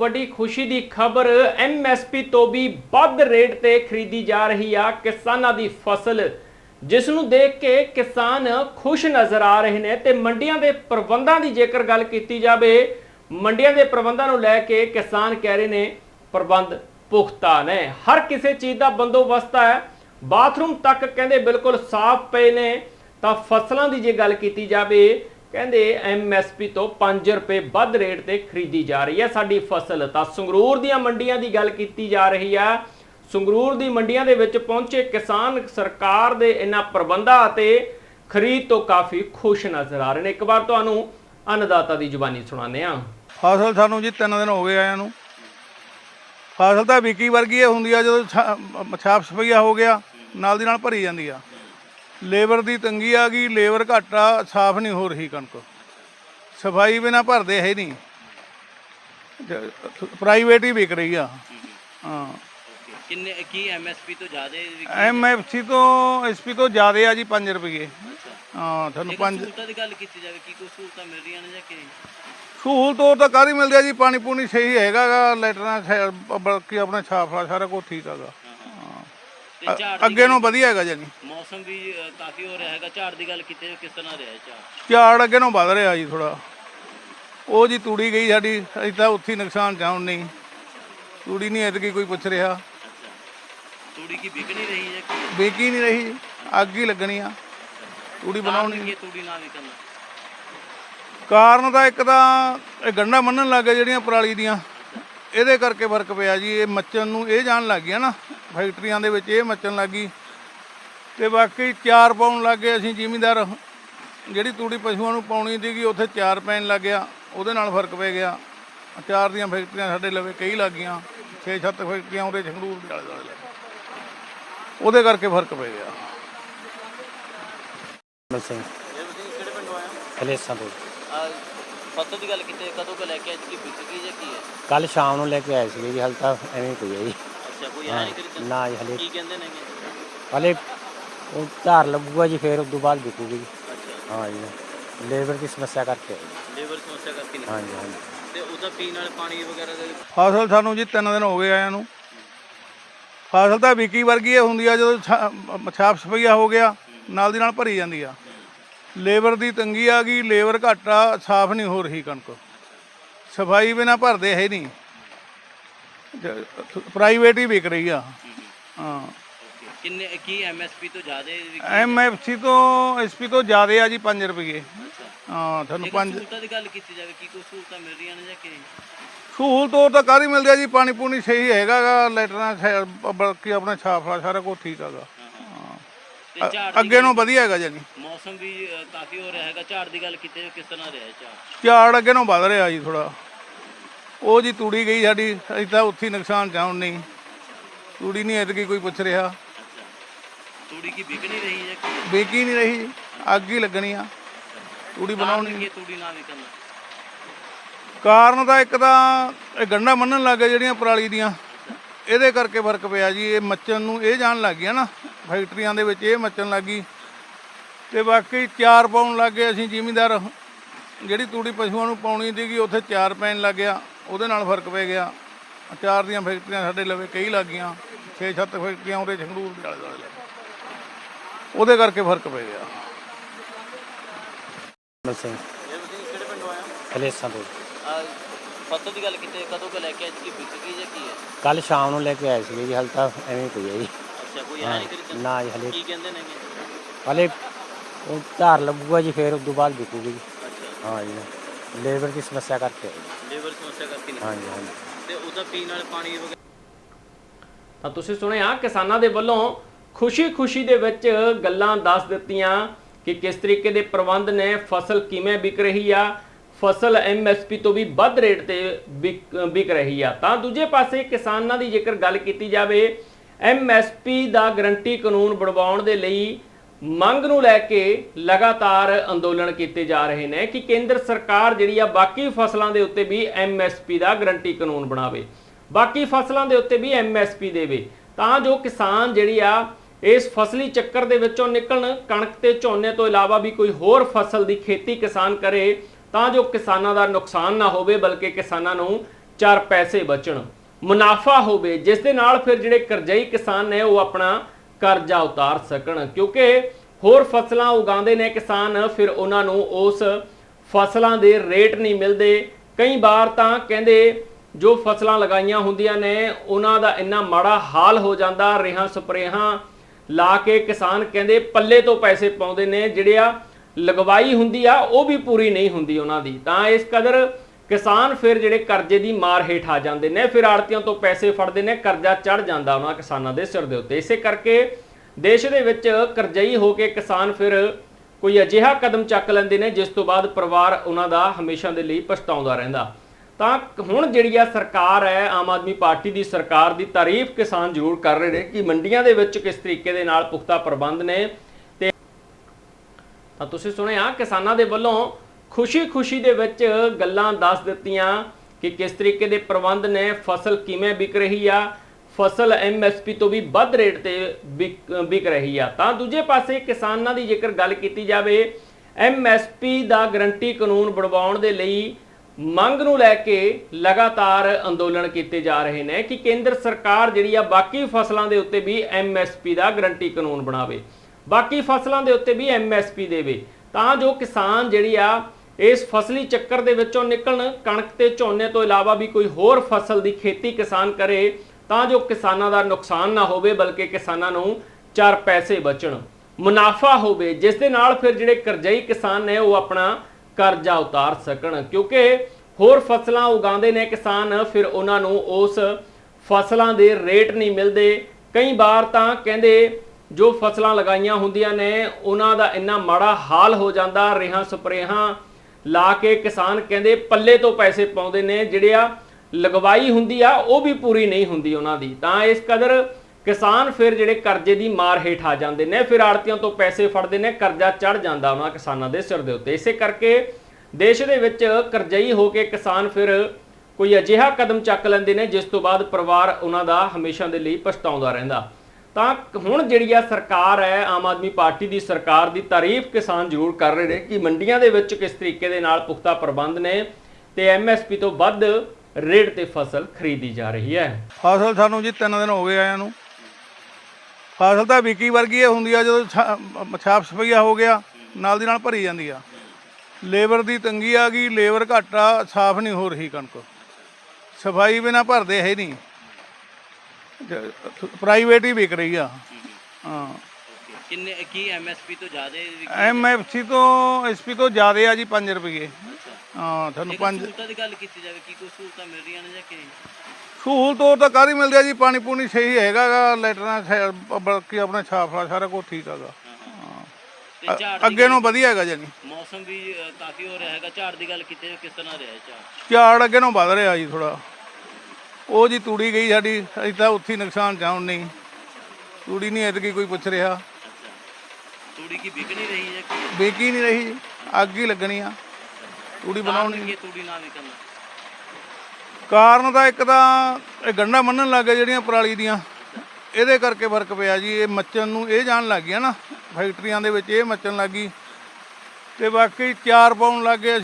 ਵੱਡੀ ਖੁਸ਼ੀ ਦੀ ਖਬਰ ਐਮਐਸਪੀ ਤੋਂ ਵੀ ਵੱਧ ਰੇਟ ਤੇ ਖਰੀਦੀ ਜਾ ਰਹੀ ਆ ਕਿਸਾਨਾਂ ਦੀ ਫਸਲ। ਜਿਸ ਨੂੰ ਦੇਖ ਕੇ ਕਿਸਾਨ ਖੁਸ਼ ਨਜ਼ਰ ਆ ਰਹੇ ਨੇ ਤੇ ਮੰਡੀਆਂ ਦੇ ਪ੍ਰਬੰਧਾਂ ਦੀ ਜੇਕਰ ਗੱਲ ਕੀਤੀ ਜਾਵੇ, ਮੰਡੀਆਂ ਦੇ ਪ੍ਰਬੰਧਾਂ ਨੂੰ ਲੈ ਕੇ ਕਿਸਾਨ ਕਹਿ ਰਹੇ ਨੇ, ਪ੍ਰਬੰਧ ਪੁਖਤਾ ਨੇ। ਹਰ ਕਿਸੇ ਚੀਜ਼ ਦਾ ਬੰਦੋਬਸਤ ਹੈ। ਬਾਥਰੂਮ ਤੱਕ ਕਹਿੰਦੇ ਬਿਲਕੁਲ ਸਾਫ਼ ਪਏ ਨੇ। ਤਾਂ ਫਸਲਾਂ ਦੀ ਜੇ ਗੱਲ ਕੀਤੀ ਜਾਵੇ ਕਹਿੰਦੇ ਐਮਐਸਪੀ ਤੋਂ 5 ਰੁਪਏ ਵੱਧ ਰੇਟ ਤੇ ਖਰੀਦੀ ਜਾ ਰਹੀ ਹੈ। ਸਾਡੀ ਫਸਲ ਤਾਂ ਸੰਗਰੂਰ ਦੀਆਂ ਮੰਡੀਆਂ ਦੀ ਗੱਲ ਕੀਤੀ ਜਾ ਰਹੀ ਹੈ। ਸੰਗਰੂਰ ਦੀ ਮੰਡੀਆਂ ਦੇ ਵਿੱਚ ਪਹੁੰਚੇ ਕਿਸਾਨ ਸਰਕਾਰ ਦੇ ਇਹਨਾਂ ਪ੍ਰਬੰਧਾਂ ਅਤੇ ਖਰੀਦ ਤੋਂ ਕਾਫੀ ਖੁਸ਼ ਨਜ਼ਰ ਆ ਰਹੇ ਨੇ। ਇੱਕ ਵਾਰ ਤੁਹਾਨੂੰ ਅੰਨਦਾਤਾ ਦੀ ਜ਼ੁਬਾਨੀ ਸੁਣਾਉਂਦੇ ਹਾਂ। ਫਸਲ ਸਾਨੂੰ ਜੀ 3 ਦਿਨ ਹੋ ਗਏ ਆਇਆਂ ਨੂੰ। ਫਸਲ ਤਾਂ ਵਿਕੀ ਵਰਗੀ ਹੁੰਦੀ ਆ, ਜਦੋਂ ਛਾਪ ਸਫਾਈਆ ਹੋ ਗਿਆ, ਨਾਲ ਦੀ ਨਾਲ ਭਰੀ ਜਾਂਦੀ ਆ। ਲੇਬਰ ਦੀ ਤੰਗੀ ਆ ਗਈ ਲੇਬਰ ਘੱਟ ਸਾਫ਼ ਨਹੀਂ ਹੋ ਰਹੀ ਕਣਕ। ਸਫ਼ਾਈ ਬਿਨਾ ਭਰਦੇ ਹੈ ਨਹੀਂ। ਪ੍ਰਾਈਵੇਟ ਹੀ ਵਿਕ ਰਹੀ ਆ। ਹਾਂ। ਕਿੰਨੇ ਕੀ ਐਮਐਸਪੀ ਤੋਂ ਜ਼ਿਆਦਾ ਐਮਐਫਸੀ ਤੋਂ ਐਸਪੀ ਤੋਂ ਜ਼ਿਆਦਾ ਆ ਜੀ 5 ਰੁਪਏ ਹਾਂ ਤੁਹਾਨੂੰ ਇੱਕ 5 ਸਹੂਲਤਾਂ ਦੀ ਗੱਲ ਕੀਤੀ ਜਾਵੇ ਕੀ ਕੋਈ ਸਹੂਲਤਾਂ ਮਿਲ ਰਹੀਆਂ ਨੇ ਜਾਂ ਕਿ? ਸਹੂਲਤ ਉਹ ਤਾਂ ਕਾਹਦੀ ਮਿਲਦੀ ਆ ਜੀ ਪਾਣੀ ਪੂਣੀ ਸਹੀ ਹੈਗਾ ਲੈਟਰਾਂ ਬਲਕਿ ਆਪਣਾ ਛਾਫਾ ਸਾਰਾ ਕੁਝ ਠੀਕ ਹੈਗਾ। ਅੱਗੇ ਨੂੰ ਵਧੀਆ ਹੈਗਾ ਜਾਨੀ ਮੌਸਮ ਵੀ ਅ, ਕਾਫੀ ਹੋ ਰਿਹਾ ਹੈਗਾ। ਝਾੜ ਦੀ ਗੱਲ ਕੀਤੀ ਜਾਵੇ ਕਿਸ ਤਰ੍ਹਾਂ ਰਿਹਾ ਹੈ ਝਾੜ? ਝਾੜ ਅੱਗੇ ਨੂੰ ਵੱਧ ਰਿਹਾ ਜੀ ਥੋੜਾ ਉਹ ਜੀ ਤੂੜੀ ਗਈ ਸਾਡੀ ਅਸੀਂ ਤਾਂ ਉੱਥੇ ਹੀ ਨੁਕਸਾਨ ਚਾਹੁੰ ਨਹੀਂ। ਤੂੜੀ ਨਹੀਂ ਐਤਕੀ ਕੋਈ ਪੁੱਛ ਰਿਹਾ। ਅੱਛਾ। ਤੂੜੀ ਕੀ ਵਿਕ ਨਹੀਂ ਰਹੀ ਹੈ ਕਿ? ਬੇਕੀ ਨਹੀਂ ਰਹੀ। ਅੱਗ ਹੀ ਲੱਗਣੀ ਆ। ਤੂੜੀ ਬਣਾਉਣੀ ਕਿ ਤੂੜੀ ਨਾ ਵਿਕਣ ਕਾਰਨ ਤਾਂ ਇੱਕ ਤਾਂ ਇਹ ਗੰਡਾ ਮੰਨਣ ਲੱਗ ਗਏ ਜਿਹੜੀਆਂ ਪਰਾਲੀ ਦੀਆਂ। ਇਹਦੇ ਕਰਕੇ ਫ਼ਰਕ ਪਿਆ ਜੀ। ਇਹ ਮੱਚਣ ਨੂੰ ਇਹ ਜਾਣ ਲੱਗ ਗਿਆ ਨਾ। ਫੈਕਟਰੀਆਂ ਦੇ ਵਿੱਚ ਇਹ ਮੱਚਣ ਲੱਗ ਗਈ। ਤੇ ਬਾਕੀ ਚਾਰ ਪਾਉਣ ਲੱਗ ਗਏ ਅਸੀਂ ਜ਼ਿਮੀਂਦਾਰ। ਜਿਹੜੀ ਤੂੜੀ ਪਸ਼ੂਆਂ ਨੂੰ ਪਾਉਣੀ ਸੀਗੀ ਉੱਥੇ ਚਾਰ ਪੈਣ ਲੱਗ ਗਿਆ। ਉਹਦੇ ਨਾਲ ਫ਼ਰਕ ਪੈ ਗਿਆ। ਚਾਰ ਦੀਆਂ ਫੈਕਟਰੀਆਂ ਸਾਡੇ ਲਵੇ ਕਈ ਲੱਗ ਗਈਆਂ। 6-7 ਫੈਕਟਰੀਆਂ ਉਹਦੇ ਸੰਗਰੂਰ ਦੇ ਆਲੇ ਦੁਆਲੇ ਉਹਦੇ ਕਰਕੇ ਫ਼ਰਕ ਪੈ ਗਿਆ। ਮਲ ਸਿੰਘ। ਕਿਹੜੇ ਪਿੰਡੋਂ ਆਇਆ ਕਲੇਸਾਂ ਤੋਂ ਫਸਲ ਦੀ ਗੱਲ ਕੀਤੀ ਜਾਵੇ, ਕਦੋਂ ਕੁ ਲੈ ਕੇ ਅੱਜ ਕੀ ਵਿਕ ਗਈ ਜਾਂ ਕੀ ਹੈ? ਕੱਲ ਸ਼ਾਮ ਨੂੰ ਲੈ ਕੇ ਆਏ ਸੀਗੇ ਜੀ ਹਾਲੇ ਤਾਂ ਐਵੇਂ ਹੀ ਪਈ ਹੈ ਜੀ। ਅੱਛਾ ਕੋਈ ਆਇਆ ਨਹੀਂ ਨਾ ਜੀ ਹਲੇ ਕੀ ਕਹਿੰਦੇ ਨੇਗੇ? ਹਲੇ ਉਹ ਧਾਰ ਲੱਗੂਗਾ ਜੀ ਫਿਰ ਉਸ ਤੋਂ ਬਾਅਦ ਵਿਕੂਗੀ ਜੀ। ਅੱਛਾ। ਹਾਂ ਜੀ। ਲੇਬਰ ਦੀ ਸਮੱਸਿਆ ਕਰਕੇ। ਹੈ ਜੀ। ਲੇਬਰ ਸਮੱਸਿਆ ਕਰਕੇ ਨਹੀਂ। ਹਾਂਜੀ ਹਾਂਜੀ। ਤੇ ਉਹਦਾ ਪੀਣ ਵਾਲੇ ਪਾਣੀ ਵਗੈਰਾ ਦੇ ਫਸਲ ਸਾਨੂੰ ਜੀ 3 ਦਿਨ ਹੋ ਗਏ ਆਇਆਂ ਨੂੰ। ਫਸਲ ਤਾਂ ਵਿਕੀ ਵਰਗੀ ਇਹ ਹੁੰਦੀ ਆ ਜਦੋਂ ਛਾ- ਛਾਪ ਸਫਾਈਆ ਹੋ ਗਿਆ ਨਾਲ ਦੀ ਨਾਲ ਭਰੀ ਜਾਂਦੀ ਆ। ਲੇਬਰ ਦੀ ਤੰਗੀ ਆ ਗਈ ਲੇਬਰ ਘੱਟ ਆ ਸਾਫ਼ ਨਹੀਂ ਹੋ ਰਹੀ ਕਣਕ। ਸਫ਼ਾਈ ਬਿਨਾ ਭਰਦੇ ਹੈ ਨਹੀਂ। ਪ੍ਰਾਈਵੇਟ ਹੀ ਵਿਕ ਰਹੀ ਆ। ਹਾਂ। ਕਿੰਨੇ ਕੀ ਐਮਐਸਪੀ ਤੋਂ ਜ਼ਿਆਦਾ ਵਿਕੀ ਐਮਐਫਸੀ ਤੋਂ ਐਸਪੀ ਤੋਂ ਜ਼ਿਆਦਾ ਆ ਜੀ 5 ਰੁਪਏ। ਹਾਂ ਤੁਹਾਨੂੰ ਇੱਕ 5 ਸਹੂਲਤਾਂ ਦੀ ਗੱਲ ਕੀਤੀ ਜਾਵੇ ਕੀ ਕੋਈ ਸਹੂਲਤਾਂ ਮਿਲ ਰਹੀਆਂ ਨੇ ਜਾਂ ਕਿ ਸਹੂਲਤ ਉਹ ਤਾਂ ਕਾਹਦੀ ਮਿਲਦੀ ਆ ਜੀ ਪਾਣੀ ਪੂਣੀ ਸਹੀ ਹੈਗਾ ਗਾ ਲੈਟਰਾਂ ਸੈ- ਬਲਕਿ ਆਪਣਾ ਛਾਫਾ ਸਾਰਾ ਕੁਝ ਠੀਕ ਹੈਗਾ ਤੇ ਝਾੜ ਦੀ ਅੱਗੇ ਨੂੰ ਵਧੀਆ ਹੈਗਾ ਜਾਨੀ ਮੌਸਮ ਵੀ ਅ, ਕਾਫੀ ਹੋ ਰਿਹਾ ਹੈਗਾ। ਝਾੜ ਦੀ ਗੱਲ ਕੀਤੀ ਜਾਵੇ ਕਿਸ ਤਰ੍ਹਾਂ ਰਿਹਾ ਹੈ ਝਾੜ? ਝਾੜ ਅੱਗੇ ਨੂੰ ਵੱਧ ਰਿਹਾ ਜੀ ਥੋੜਾ ਉਹ ਜੀ ਤੂੜੀ ਗਈ ਸਾਡੀ ਅਸੀਂ ਤਾਂ ਉੱਥੇ ਹੀ ਨੁਕਸਾਨ ਨਹੀਂ। ਤੂੜੀ ਨਹੀਂ ਐਤਕੀ ਕੋਈ ਪੁੱਛ ਰਿਹਾ। ਤੂੜੀ ਕੀ ਵਿਕ ਨਹੀਂ ਰਹੀ ਹੈ ਕਿ? ਬੇਕੀ ਨਹੀਂ ਰਹੀ। ਅੱਗ ਹੀ ਲੱਗਣੀ ਆ। ਤੂੜੀ ਬਣਾਉਣੀ ਕਿ ਤੂੜੀ ਨਾ ਵਿਕਣ ਕਾਰਨ ਤਾਂ ਇੱਕ ਤਾਂ ਇਹ ਗੰਡਾ ਮੰਨਣ ਲੱਗ ਗਏ ਜਿਹੜੀਆਂ ਪਰਾਲੀ ਦੀਆਂ। ਇਹਦੇ ਕਰਕੇ ਫ਼ਰਕ ਪਿਆ ਜੀ। ਇਹ ਮੱਚਣ ਨੂੰ ਇਹ ਜਾਣ ਲੱਗ ਗਿਆ ਨਾ। ਫੈਕਟਰੀਆਂ ਦੇ ਵਿੱਚ ਇਹ ਮੱਚਣ ਲੱਗ ਗਈ। ਤੇ ਬਾਕੀ ਚਾਰ ਪਾਉਣ ਲੱਗ ਗਏ ਅਸੀਂ ਜ਼ਿਮੀਂਦਾਰ। ਜਿਹੜੀ ਤੂੜੀ ਪਸ਼ੂਆਂ ਨੂੰ ਪਾਉਣੀ ਸੀਗੀ ਉੱਥੇ ਚਾਰ ਪੈਣ ਲੱਗ ਗਿਆ। ਉਹਦੇ ਨਾਲ ਫ਼ਰਕ ਪੈ ਗਿਆ। ਚਾਰ ਦੀਆਂ ਫੈਕਟਰੀਆਂ ਸਾਡੇ ਲਵੇ ਕਈ ਲੱਗ ਗਈਆਂ। 6-7 ਫੈਕਟਰੀਆਂ ਉਹਦੇ ਸੰਗਰੂਰ ਦੇ ਆਲੇ ਦੁਆਲੇ ਉਹਦੇ ਕਰਕੇ ਫ਼ਰਕ ਪੈ ਗਿਆ। ਮਲ ਸਿੰਘ। ਕਿਹੜੇ ਪਿੰਡੋਂ ਆਇਆ ਕਲੇਸਾਂ ਤੋਂ ਫਸਲ ਦੀ ਗੱਲ ਕੀਤੀ ਜਾਵੇ, ਕਦੋਂ ਕੁ ਲੈ ਕੇ ਅੱਜ ਕੀ ਵਿਕ ਗਈ ਜਾਂ ਕੀ ਹੈ? ਕੱਲ ਸ਼ਾਮ ਨੂੰ ਲੈ ਕੇ ਆਏ ਸੀਗੇ ਜੀ ਹਾਲੇ ਤਾਂ ਐਵੇਂ ਹੀ ਪਈ ਹੈ ਜੀ ਅੱਛਾ ਕੋਈ ਨਹੀਂ ਖਰੀਦਣ ਨਾ ਜੀ ਹਲੇ ਕੀ ਕਹਿੰਦੇ ਨੇਗੇ? ਹਲੇ ਉਹ ਧਾਰ ਲੱਗੂਗਾ ਜੀ ਫਿਰ ਉਸ ਤੋਂ ਬਾਅਦ ਵਿਕੂਗੀ ਜੀ। ਹਾਂ ਜੀ ਲੇਬਰ ਦੀ ਸਮੱਸਿਆ ਕਰਕੇ ਹੈ ਜੀ। ਲੇਬਰ ਸਮੱਸਿਆ ਕਰਕੇ ਨਹੀਂ। ਹਾਂਜੀ ਹਾਂਜੀ ਤੇ ਉਹਦਾ ਪੀਣ ਵਾਲੇ ਪਾਣੀ ਵਗੈਰਾ ਤਾਂ ਤੁਸੀਂ ਸੁਣਿਆ ਕਿਸਾਨਾਂ ਦੇ ਵੱਲੋਂ ਖੁਸ਼ੀ-ਖੁਸ਼ੀ ਦੇ ਵਿੱਚ ਗੱਲਾਂ ਦੱਸ ਦਿੱਤੀਆਂ ਕਿ ਕਿਸ ਤਰੀਕੇ ਦੇ ਪ੍ਰਬੰਧ ਨੇ, ਫਸਲ ਕਿਵੇਂ ਵਿਕ ਰਹੀ ਆ, ਫਸਲ ਐਮਐਸਪੀ ਤੋਂ ਵੀ ਵੱਧ ਰੇਟ ਤੇ ਵਿਕ ਵਿਕ ਰਹੀ ਆ। ਤਾਂ ਦੂਜੇ ਪਾਸੇ ਕਿਸਾਨਾਂ ਦੀ ਜੇਕਰ ਗੱਲ ਕੀਤੀ ਜਾਵੇ ਐਮਐਸਪੀ ਦਾ ਗਰੰਟੀ ਕਾਨੂੰਨ ਬਣਵਾਉਣ ਦੇ ਲਈ ਮੰਗ ਨੂੰ ਲੈ ਕੇ ਲਗਾਤਾਰ ਅੰਦੋਲਨ ਕੀਤੇ ਜਾ ਰਹੇ ਨੇ ਕਿ ਕੇਂਦਰ ਸਰਕਾਰ ਜਿਹੜੀ ਆ, ਬਾਕੀ ਫਸਲਾਂ ਦੇ ਉੱਤੇ ਵੀ ਐਮਐਸਪੀ ਦਾ ਗਰੰਟੀ ਕਾਨੂੰਨ ਬਣਾਵੇ। ਬਾਕੀ ਫਸਲਾਂ ਦੇ ਉੱਤੇ ਵੀ ਐਮਐਸਪੀ ਦੇਵੇ। ਤਾਂ ਜੋ ਕਿਸਾਨ ਜਿਹੜੀ ਆ ਇਸ ਫਸਲੀ ਚੱਕਰ ਦੇ ਵਿੱਚੋਂ ਨਿਕਲਣ, ਕਣਕ ਤੇ ਝੋਨੇ ਤੋਂ ਇਲਾਵਾ ਵੀ ਕੋਈ ਹੋਰ ਫਸਲ ਦੀ ਖੇਤੀ ਕਿਸਾਨ ਕਰੇ, ਤਾਂ ਜੋ ਕਿਸਾਨਾਂ ਦਾ ਨੁਕਸਾਨ ਨਾ ਹੋਵੇ, ਬਲਕਿ ਕਿਸਾਨਾਂ ਨੂੰ ਚਾਰ ਪੈਸੇ ਬਚਣ। ਮੁਨਾਫਾ ਹੋਵੇ, ਜਿਸ ਦੇ ਨਾਲ ਫਿਰ ਜਿਹੜੇ ਕਰਜ਼ਈ ਕਿਸਾਨ ਨੇ, ਉਹ ਆਪਣਾ ਕਰਜ਼ਾ ਉਤਾਰ ਸਕਣ। ਕਿਉਂਕਿ ਹੋਰ ਫਸਲਾਂ ਉਗਾਉਂਦੇ ਨੇ ਕਿਸਾਨ, ਫਿਰ ਉਹਨਾਂ ਨੂੰ ਉਸ ਫਸਲਾਂ ਦੇ ਰੇਟ ਨਹੀਂ ਮਿਲਦੇ। ਕਈ ਵਾਰ ਤਾਂ ਕਹਿੰਦੇ ਜੋ ਫਸਲਾਂ ਲਗਾਈਆਂ ਹੁੰਦੀਆਂ ਨੇ, ਉਹਨਾਂ ਦਾ ਇੰਨਾ ਮਾੜਾ ਹਾਲ ਹੋ ਜਾਂਦਾ ਰੇਹਾਂ ਸਪਰੇਹਾਂ ਲਾ ਕੇ ਕਿਸਾਨ ਕਹਿੰਦੇ ਪੱਲੇ ਤੋਂ ਪੈਸੇ ਪਾਉਂਦੇ ਨੇ, ਜਿਹੜੇ ਆ ਲਗਵਾਈ ਹੁੰਦੀ ਆ, ਉਹ ਵੀ ਪੂਰੀ ਨਹੀਂ ਹੁੰਦੀ ਉਹਨਾਂ ਦੀ। ਤਾਂ ਇਸ ਕਦਰ ਕਿਸਾਨ ਫਿਰ ਜਿਹੜੇ ਕਰਜ਼ੇ ਦੀ ਮਾਰ ਹੇਠ ਆ ਜਾਂਦੇ ਨੇ, ਫਿਰ ਆੜਤੀਆਂ ਤੋਂ ਪੈਸੇ ਫੜਦੇ ਨੇ, ਕਰਜ਼ਾ ਚੜ ਜਾਂਦਾ ਉਹਨਾਂ ਕਿਸਾਨਾਂ ਦੇ ਸਿਰ ਦੇ ਉੱਤੇ। ਇਸੇ ਕਰਕੇ ਦੇਸ਼ ਦੇ ਵਿੱਚ ਕਰਜ਼ਈ ਹੋ ਕੇ ਕਿਸਾਨ ਫਿਰ ਕੋਈ ਅਜਿਹਾ ਕਦਮ ਚੱਕ ਲੈਂਦੇ ਨੇ, ਜਿਸ ਤੋਂ ਬਾਅਦ ਪਰਿਵਾਰ ਉਹਨਾਂ ਦਾ ਹਮੇਸ਼ਾ ਦੇ ਲਈ ਪਛਤਾਉਂਦਾ ਰਹਿੰਦਾ। ਤਾਂ ਹੁਣ ਜਿਹੜੀ ਆ ਸਰਕਾਰ ਹੈ, ਆਮ ਆਦਮੀ ਪਾਰਟੀ ਦੀ ਸਰਕਾਰ ਦੀ ਤਾਰੀਫ ਕਿਸਾਨ ਜ਼ਰੂਰ ਕਰ ਰਹੇ ਨੇ ਕਿ ਮੰਡੀਆਂ ਦੇ ਵਿੱਚ ਕਿਸ ਤਰੀਕੇ ਦੇ ਨਾਲ ਪੁਖਤਾ ਪ੍ਰਬੰਧ ਨੇ ਤੇ ਤਾਂ ਤੁਸੀਂ ਸੁਣਿਆ, ਕਿਸਾਨਾਂ ਦੇ ਵੱਲੋਂ ਖੁਸ਼ੀ-ਖੁਸ਼ੀ ਦੇ ਵਿੱਚ ਗੱਲਾਂ ਦੱਸ ਦਿੱਤੀਆਂ ਕਿ ਕਿਸ ਤਰੀਕੇ ਦੇ ਪ੍ਰਬੰਧ ਨੇ, ਫਸਲ ਕਿਵੇਂ ਵਿਕ ਰਹੀ ਆ, ਫਸਲ ਐਮਐਸਪੀ ਤੋਂ ਵੀ ਵੱਧ ਰੇਟ ਤੇ ਵਿਕ ਵਿਕ ਰਹੀ ਆ। ਤਾਂ ਦੂਜੇ ਪਾਸੇ ਕਿਸਾਨਾਂ ਦੀ ਜੇਕਰ ਗੱਲ ਕੀਤੀ ਜਾਵੇ ਐਮਐਸਪੀ ਦਾ ਗਰੰਟੀ ਕਾਨੂੰਨ ਬਣਵਾਉਣ ਦੇ ਲਈ ਮੰਗ ਨੂੰ ਲੈ ਕੇ ਲਗਾਤਾਰ ਅੰਦੋਲਨ ਕੀਤੇ ਜਾ ਰਹੇ ਨੇ ਕਿ ਕੇਂਦਰ ਸਰਕਾਰ ਜਿਹੜੀ ਆ ਬਾਕੀ ਫਸਲਾਂ ਦੇ ਉੱਤੇ ਵੀ ਐਮਐਸਪੀ ਦਾ ਗਰੰਟੀ ਕਾਨੂੰਨ ਬਣਾਵੇ। ਬਾਕੀ ਫਸਲਾਂ ਦੇ ਉੱਤੇ ਵੀ ਐਮਐਸਪੀ ਦੇਵੇ। ਤਾਂ ਜੋ ਕਿਸਾਨ ਜਿਹੜੀ ਆ ਇਸ ਫਸਲੀ ਚੱਕਰ ਦੇ ਵਿੱਚੋਂ ਨਿਕਲਣ, ਕਣਕ ਤੇ ਝੋਨੇ ਤੋਂ ਇਲਾਵਾ ਵੀ ਕੋਈ ਹੋਰ ਫਸਲ ਦੀ ਖੇਤੀ ਕਿਸਾਨ ਕਰੇ, ਤਾਂ ਜੋ ਕਿਸਾਨਾਂ ਦਾ ਨੁਕਸਾਨ ਨਾ ਹੋਵੇ, ਬਲਕਿ ਕਿਸਾਨਾਂ ਨੂੰ ਚਾਰ ਪੈਸੇ ਬਚਣ। ਮੁਨਾਫਾ ਹੋਵੇ, ਜਿਸ ਦੇ ਨਾਲ ਫਿਰ ਜਿਹੜੇ ਕਰਜ਼ਈ ਕਿਸਾਨ ਨੇ ਉਹ ਆਪਣਾ ਕਰਜ਼ਾ ਉਤਾਰ ਸਕਣ, ਕਿਉਂਕਿ ਹੋਰ ਫਸਲਾਂ ਉਗਾਉਂਦੇ ਨੇ ਕਿਸਾਨ, ਫਿਰ ਉਹਨਾਂ ਨੂੰ ਉਸ ਫਸਲਾਂ ਦੇ ਰੇਟ ਨਹੀਂ ਮਿਲਦੇ। ਕਈ ਵਾਰ ਤਾਂ ਕਹਿੰਦੇ ਜੋ ਫਸਲਾਂ ਲਗਾਈਆਂ ਹੁੰਦੀਆਂ ਨੇ, ਉਹਨਾਂ ਦਾ ਇੰਨਾ ਮਾੜਾ ਹਾਲ ਹੋ ਜਾਂਦਾ, ਰੇਹਾਂ ਸਪਰੇਹਾਂ ਲਾ ਕੇ ਕਿਸਾਨ ਕਹਿੰਦੇ ਪੱਲੇ ਤੋਂ ਪੈਸੇ ਪਾਉਂਦੇ ਨੇ, ਜਿਹੜੇ ਆ ਲਗਵਾਈ ਹੁੰਦੀ ਆ, ਉਹ ਵੀ ਪੂਰੀ ਨਹੀਂ ਹੁੰਦੀ ਉਹਨਾਂ ਦੀ। ਤਾਂ ਇਸ ਕਦਰ ਕਿਸਾਨ ਫਿਰ ਜਿਹੜੇ ਕਰਜ਼ੇ ਦੀ ਮਾਰ ਹੇਠ ਆ ਜਾਂਦੇ ਨੇ, ਫਿਰ ਆੜਤੀਆਂ ਤੋਂ ਪੈਸੇ ਫੜਦੇ ਨੇ, ਕਰਜ਼ਾ ਚੜ ਜਾਂਦਾ ਉਹਨਾਂ ਕਿਸਾਨਾਂ ਦੇ ਸਿਰ ਦੇ ਉੱਤੇ। ਇਸੇ ਕਰਕੇ ਦੇਸ਼ ਦੇ ਵਿੱਚ ਕਰਜ਼ਈ ਹੋ ਕੇ ਕਿਸਾਨ ਫਿਰ ਕੋਈ ਅਜਿਹਾ ਕਦਮ ਚੱਕ ਲੈਂਦੇ ਨੇ, ਜਿਸ ਤੋਂ ਬਾਅਦ ਪਰਿਵਾਰ ਉਹਨਾਂ ਦਾ ਹਮੇਸ਼ਾ ਦੇ ਲਈ ਪਛਤਾਉਂਦਾ ਰਹਿੰਦਾ। ਤਾਂ ਹੁਣ ਜਿਹੜੀ ਆ ਸਰਕਾਰ ਹੈ, ਆਮ ਆਦਮੀ ਪਾਰਟੀ ਦੀ ਸਰਕਾਰ ਦੀ ਤਾਰੀਫ ਕਿਸਾਨ ਜ਼ਰੂਰ ਕਰ ਰਹੇ ਨੇ ਕਿ ਮੰਡੀਆਂ ਦੇ ਵਿੱਚ ਕਿਸ ਤਰੀਕੇ ਦੇ ਨਾਲ ਪੁਖਤਾ ਪ੍ਰਬੰਧ ਨੇ ਤੇ ਐਮਐਸਪੀ ਤੋਂ ਵੱਧ ਰੇਟ ਤੇ ਫਸਲ ਖਰੀਦੀ ਜਾ ਰਹੀ ਹੈ। ਫਸਲ ਸਾਨੂੰ ਜੀ ਤਿੰਨ ਦਿਨ ਹੋ ਗਏ ਆਇਆਂ ਨੂੰ। ਫਸਲ ਤਾਂ ਵਿਕੀ ਵਰਗੀ ਇਹ ਹੁੰਦੀ ਆ ਜਦੋਂ ਛਾ- ਛਾਪ ਸਪਈਆ ਹੋ ਗਿਆ ਨਾਲ ਦੀ ਨਾਲ ਭਰੀ ਜਾਂਦੀ ਆ। ਲੇਬਰ ਦੀ ਤੰਗੀ ਆ ਗਈ ਲੇਬਰ ਘੱਟ ਆ ਸਾਫ਼ ਨਹੀਂ ਹੋ ਰਹੀ ਕਣਕ। ਸਫ਼ਾਈ ਬਿਨਾ ਭਰਦੇ ਹੈ ਨਹੀਂ। ਪ੍ਰਾਈਵੇਟ ਹੀ ਵਿਕ ਰਹੀ ਆ। ਹਾਂ। ਕਿੰਨੇ ਕੀ ਐਮਐਸਪੀ ਤੋਂ ਜ਼ਿਆਦਾ ਐਮਐਫਸੀ ਤੋਂ ਐਸਪੀ ਤੋਂ ਜ਼ਿਆਦਾ ਆ ਜੀ 5 ਰੁਪਏ ਹਾਂ ਤੁਹਾਨੂੰ 5 ਸਹੂਲਤਾਂ ਦੀ ਗੱਲ ਕੀਤੀ ਜਾਵੇ ਕੀ ਕੋਈ ਸਹੂਲਤਾਂ ਮਿਲ ਰਹੀਆਂ ਨੇ ਜਾਂ ਕਿ? ਸਹੂਲਤ ਉਹ ਤਾਂ ਕਾਹਦੀ ਮਿਲਦੀ ਆ ਜੀ ਪਾਣੀ ਪੂਣੀ ਸਹੀ ਹੈਗਾ ਗਾ ਲੈਟਰਾਂ ਸ- ਬਲਕਿ ਆਪਣਾ ਛਾਫਾ ਸਾਰਾ ਕੁਝ ਠੀਕ ਹੈਗਾ। ਤੇ ਝਾੜ ਅੱਗੇ ਨੂੰ ਵਧੀਆ ਹੈਗਾ ਜਾਨੀ ਮੌਸਮ ਵੀ ਅ, ਕਾਫੀ ਹੋ ਰਿਹਾ ਹੈਗਾ। ਝਾੜ ਦੀ ਗੱਲ ਕੀਤੀ ਜਾਵੇ ਕਿਸ ਤਰ੍ਹਾਂ ਰਿਹਾ ਹੈ ਝਾੜ? ਝਾੜ ਅੱਗੇ ਨੂੰ ਵੱਧ ਰਿਹਾ ਜੀ ਥੋੜਾ ਉਹ ਜੀ ਤੂੜੀ ਗਈ ਸਾਡੀ ਅਸੀਂ ਤਾਂ ਉੱਥੇ ਹੀ ਨੁਕਸਾਨ ਚਾਹੁੰ ਨਹੀਂ। ਤੂੜੀ ਨਹੀਂ ਐਤਕੀ ਕੋਈ ਪੁੱਛ ਰਿਹਾ। ਅੱਛਾ। ਤੂੜੀ ਕੀ ਵਿਕ ਨਹੀਂ ਰਹੀ ਹੈ ਕਿ? ਬੇਕੀ ਨਹੀਂ ਰਹੀ ਅੱਗ ਹੀ ਲੱਗਣੀ ਆ। ਤੂੜੀ ਬਣਾਉਣੀ ਕੀ ਤੂੜੀ ਨਾ ਵਿਕਣ ਦਾ ਕਾਰਨ ਤਾਂ ਇੱਕ ਤਾਂ ਇਹ ਗੰਡਾ ਮੰਨਣ ਲੱਗ ਗਏ ਜਿਹੜੀਆਂ ਪਰਾਲੀ ਦੀਆਂ। ਇਹਦੇ ਕਰਕੇ ਫ਼ਰਕ ਪਿਆ ਜੀ ਇਹ ਮੱਚਣ ਨੂੰ ਇਹ ਜਾਣ ਲੱਗ ਗਿਆ ਨਾ। ਫੈਕਟਰੀਆਂ ਦੇ ਵਿੱਚ ਇਹ ਮੱਚਣ ਲੱਗ ਗਈ। ਤੇ ਬਾਕੀ ਚਾਰ ਪਾਉਣ ਲੱਗ ਗਏ